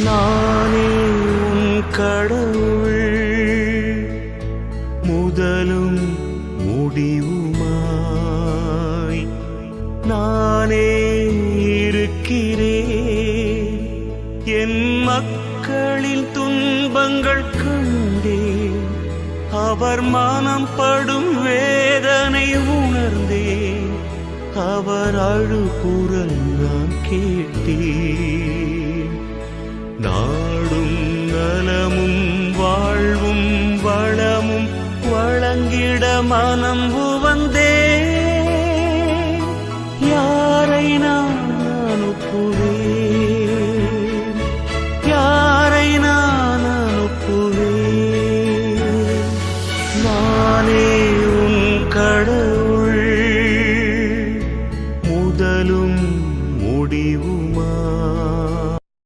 நானே உன் கடவுள். முதலும் முடிவுமாய் நானே இருக்கிறேன். என் மக்களின் துன்பங்கள் கண்டேன். அவர் மனம் படும் வேதனை உணர்ந்தேன். அவர் அழுகுரல் நான் கேட்டேன். மனம் உவந்தே யாரை நான் அனுப்புவேன்? யாரை நான் அனுப்புவேன்? நானே உன் கடவுள். முதலும் முடிவுமா?